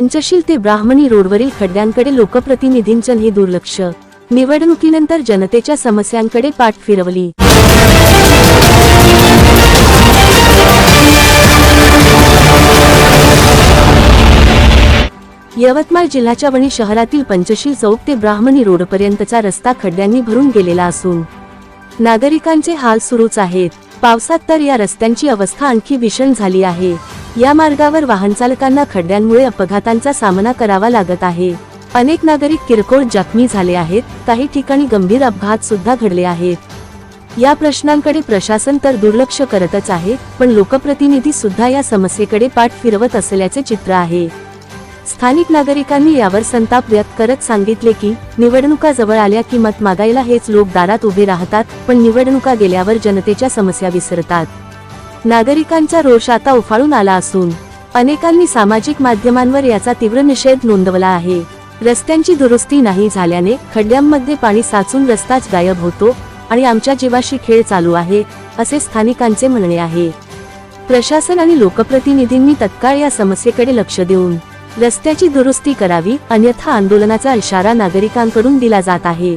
पंचशील ते ब्राह्मणी रोडवरील खड्ड्यांकडे लोकप्रतिनिधींचं हे दुर्लक्ष. निवडणुकीनंतर जनतेच्या समस्यांकडे पाठ फिरवली. यवतमाळ जिल्ह्याच्या वणी शहरातील पंचशील चौक ते ब्राह्मणी रोडपर्यंतचा रस्ता खड्ड्यांनी भरून गेलेला असून नागरिकांचे हाल सुरूच आहेत. पावसात तर या रस्त्यांची अवस्था आणखी भीषण झाली आहे. या मार्गावर वाहन चालकांना खड्ड्यांमुळे अपघातांचा सामना करावा लागत आहे. अनेक नागरिक किरकोळ जखमी झाले आहेत. काही ठिकाणी गंभीर अपघात सुद्धा घडले आहेत. या प्रश्नांकडे प्रशासन तर दुर्लक्ष करतच आहे पण लोकप्रतिनिधी सुद्धा या समस्येकडे पाठ फिरवत असल्याचे चित्र आहे. स्थानिक नागरिकांनी यावर संताप व्यक्त करत सांगितले की निवडणुका जवळ आल्या की मत मागायला हेच लोक दारात उभे राहतात पण निवडणुका गेल्यावर जनतेच्या समस्या विसरतात. नागरिकांचा रोष आता उफाळून आला असून अनेकांनी सामाजिक माध्यमांवर याचा तीव्र निषेध नोंदवला आहे. रस्त्यांची दुरुस्ती नाही झाल्याने खड्ड्यांमध्ये पाणी साचून रस्ताच गायब होतो आणि आमच्या जीवाशी खेळ चालू आहे असे स्थानिकांचे म्हणणे आहे. प्रशासन आणि लोकप्रतिनिधींनी तत्काळ या समस्येकडे लक्ष देऊन रस्त्याची दुरुस्ती करावी अन्यथा आंदोलनाचा इशारा नागरिकांकडून दिला जात आहे.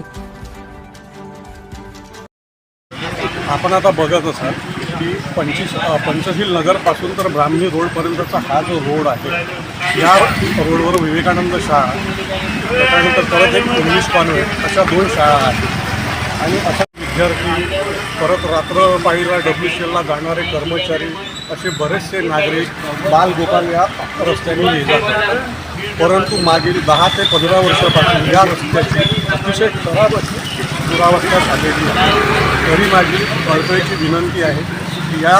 आपण आता बघत असाल की पंचवीस पंचशील नगरपासून तर ब्राह्मणी रोडपर्यंतचा हा जो रोड आहे या रोडवर विवेकानंद शाळा त्याच्यानंतर परत एक इंग्लिश कॉन्व्हेंट अशा दोन शाळा आहेत. आणि अशा विद्यार्थी परत रात्रपाळीला डब्ल्यू सी एलला जाणारे कर्मचारी असे बरेचसे नागरिक बालगोपाल या रस्त्याने ये जातात परंतु मागील दहा ते पंधरा वर्षापासून या रस्त्याची अतिशय खराब अशी दुरावस्था झालेली आहे. तरी माझी कळकळीची विनंती आहे की या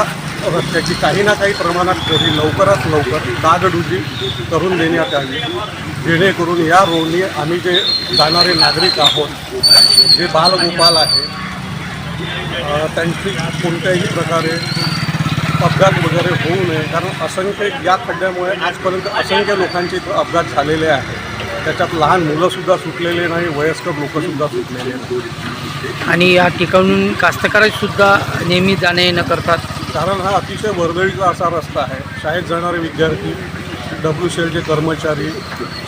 रस्त्याची काही ना काही प्रमाणात तरी लवकरात लवकर दागडुजी करून देण्यात यावी. जेणेकरून या रोडने आम्ही जे जाणारे नागरिक आहोत जे बालगोपाल आहे त्यांची कोणत्याही प्रकारे अपघात वगैरे होऊ नये. कारण असंख्य या खड्ड्यामुळे आजपर्यंत असंख्य लोकांचे इथं अपघात झालेले आहेत. त्याच्यात लहान मुलंसुद्धा सुटलेले नाही वयस्कर लोकंसुद्धा सुटलेले नाही. आणि या ठिकाणून कास्तकार सुद्धा नेहमी जाणे येणं करतात. कारण हा अतिशय वर्दळीचा असा रस्ता आहे. शाळेत जाणारे विद्यार्थी डब्ल्यू सी कर्मचारी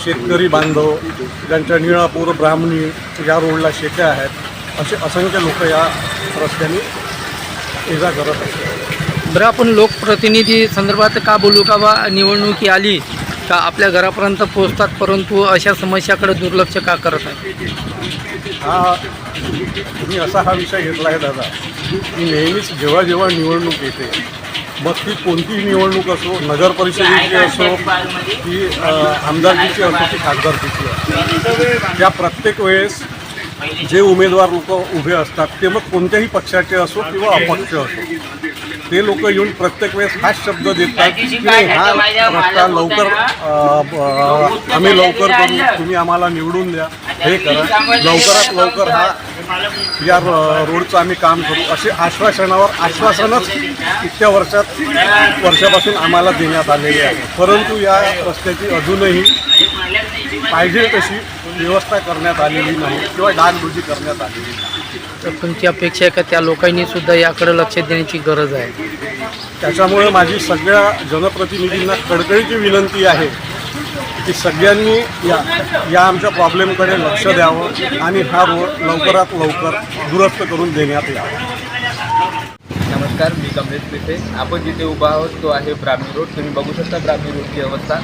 शेतकरी बांधव ज्यांच्या निळापूर ब्राह्मणी या रोडला शेत्या आहेत असे असंख्य लोक या रस्त्याने ये जा करत असतात बरं आपण लोकप्रतिनिधी संदर्भात का बोलू? का बा निवडणुकी आली? का आपल्या घरापर्यंत पोहोचतात परंतु अशा समस्याकडे दुर्लक्ष का करत आहे? हा तुम्ही असा हा विषय घेतला आहे दादा की नेहमीच जेव्हा जेव्हा निवडणूक येते मग ती कोणतीही निवडणूक असो नगर परिषदेची असो की अ, आमदारकीची असो की खासदारकीची असो त्या प्रत्येक वेळेस जे उमेदवार लोक उभे असतात ते मग कोणत्याही पक्षाचे असो किंवा अपक्ष असो. ते लोक येऊन प्रत्येक वेळेस हाच शब्द देतात की हा रस्ता लवकर आम्ही लवकर करू तुम्ही आम्हाला निवडून द्या हे करा. लवकरात लवकर हा या रोडचं आम्ही काम करू. असे आश्वासनावर आश्वासनच इतक्या वर्षात वर्षापासून आम्हाला देण्यात आलेले आहे. परंतु या रस्त्याची अजूनही पाहिजे तशी व्यवस्था करण्यात आलेली नाही किंवा डागडुजी करण्यात आलेली नाही. तर तुमची अपेक्षा आहे का त्या लोकांनी सुद्धा याकडे लक्ष देण्याची गरज आहे? त्याच्यामुळे माझी सगळ्या जनप्रतिनिधींना कळकळीची विनंती आहे की सगळ्यांनी या या आमच्या प्रॉब्लेमकडे लक्ष द्यावं आणि हा रोड लवकरात लवकर दुरुस्त करून देण्यात यावा. नमस्कार मी कमलेश पेठे. आपण जिथे उभा आहोत तो आहे ब्राह्मी रोड. तुम्ही बघू शकता ब्राह्मी रोडची अवस्था.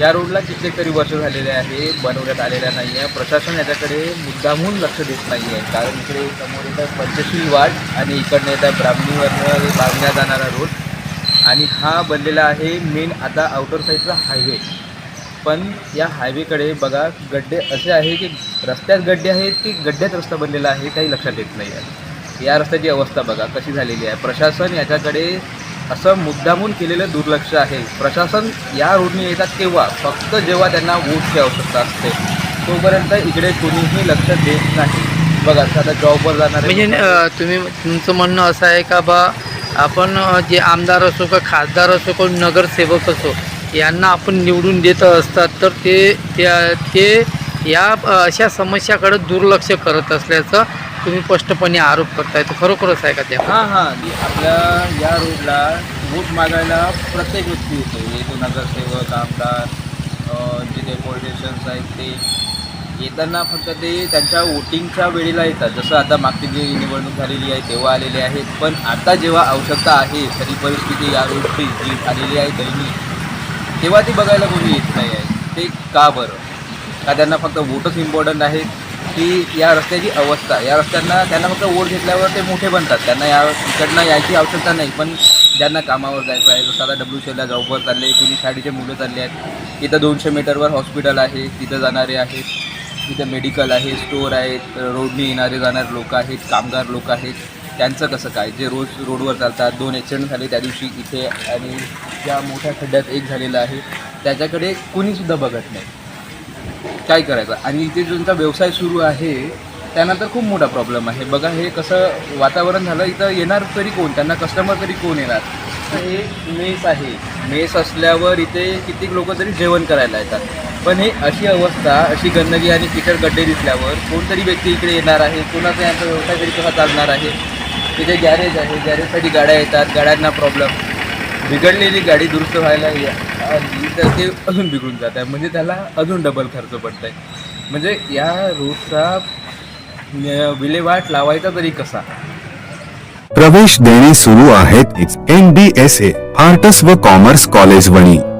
या रोडला कित्येक तरी वर्ष झालेले आहे बनवण्यात आलेल्या नाही आहे प्रशासन याच्याकडे मुद्दामहून लक्ष देत नाही आहे कारण इकडे समोर येतात पंचशील वाट आणि इकडनं येता ब्राह्मणीवर बांधल्या जाणारा रोड. आणि हा बनलेला आहे मेन आता आउटर साईडचा हायवे पण या हायवेकडे बघा गड्डे असे आहे की रस्त्यात गड्डे आहेत की गड्ड्यात रस्ता बनलेला आहे काही लक्षात येत नाही आहे या रस्त्याची अवस्था बघा कशी झालेली आहे. प्रशासन याच्याकडे असं मुद्दामून केलेलं दुर्लक्ष आहे. प्रशासन या रोडने येतात तेव्हा फक्त जेव्हा त्यांना वोटची आवश्यकता असते. तोपर्यंत इकडे कोणीही लक्ष देत नाही. बघा आता जॉबवर जाणारे म्हणजे तुम्ही तुमचं म्हणणं असं आहे का बा आपण जे आमदार असो का खासदार असो कोण नगरसेवक असो यांना आपण निवडून देत असतात तर ते त्या- ते या अशा समस्याकडे दुर्लक्ष करत असल्याचं तुम्ही स्पष्टपणे आरोप करताय तर खरोखरच आहे का त्या? हां हां. आपल्या या रोडला वोट मागायला प्रत्येक व्यक्ती येतो. येतो नगरसेवक आमदार डेपोटेशन्स आहेत ते येताना फक्त ते त्यांच्या वोटिंगच्या वेळेला येतात. जसं आता मागची जी निवडणूक झालेली आहे तेव्हा आलेले आहेत. पण आता जेव्हा आवश्यकता आहे तरी परिस्थिती या रोडची जी आलेली आहे दैनिक तेव्हा ती बघायला कोणी येत नाही आहे. ते का बरं? का त्यांना फक्त वोटच इम्पॉर्टंट आहेत की या रस्त्याची अवस्था. या रस्त्यांना त्यांना फक्त वोट घेतल्यावर ते मोठे बनतात. त्यांना या इकडनं यायची आवश्यकता नाही. पण ज्यांना कामावर जायचं आहे जसं आता डब्ल्यू सीला जॉबवर चालले कुणी शाळेचे मुलं चालले आहेत इथं दोनशे मीटरवर हॉस्पिटल आहे तिथं जाणारे आहेत तिथं मेडिकल आहे स्टोअर आहेत रोडनी येणारे जाणारे लोक आहेत कामगार लोक आहेत. त्यांचं कसं काय? जे रोज रोडवर चालतात दोन ॲक्सिडेंट झाले त्या दिवशी इथे आणि ज्या मोठ्या खड्ड्यात एक झालेला आहे त्याच्याकडे कुणीसुद्धा बघत नाही. काय करायचं? आणि इथे ज्यांचा व्यवसाय सुरू आहे त्यांना तर खूप मोठा प्रॉब्लेम आहे. बघा हे कसं वातावरण झालं इथं येणार तरी कोण? त्यांना कस्टमर तरी कोण येणार? तर हे मेस आहे. मेस असल्यावर इथे कितीक लोक तरी जेवण करायला येतात. पण हे अशी अवस्था अशी गंदगी आणि किचड गड्डे दिसल्यावर कोणतरी व्यक्ती इकडे येणार आहे कोणाचा यांचा व्यवसाय तरी कसा चालणार आहे? तिथे गॅरेज आहे. गॅरेजसाठी गाड्या येतात. गाड्यांना प्रॉब्लेम बिघडलेली गाडी दुरुस्त व्हायला तर ते अजून बिघडून जात आहे. म्हणजे त्याला अजून डबल खर्च पडत आहे म्हणजे या रोडचा विल्हेवाट लावायचा तरी कसा? प्रवेश देणे सुरू आहेत. N D S A arts व कॉमर्स कॉलेज वणी.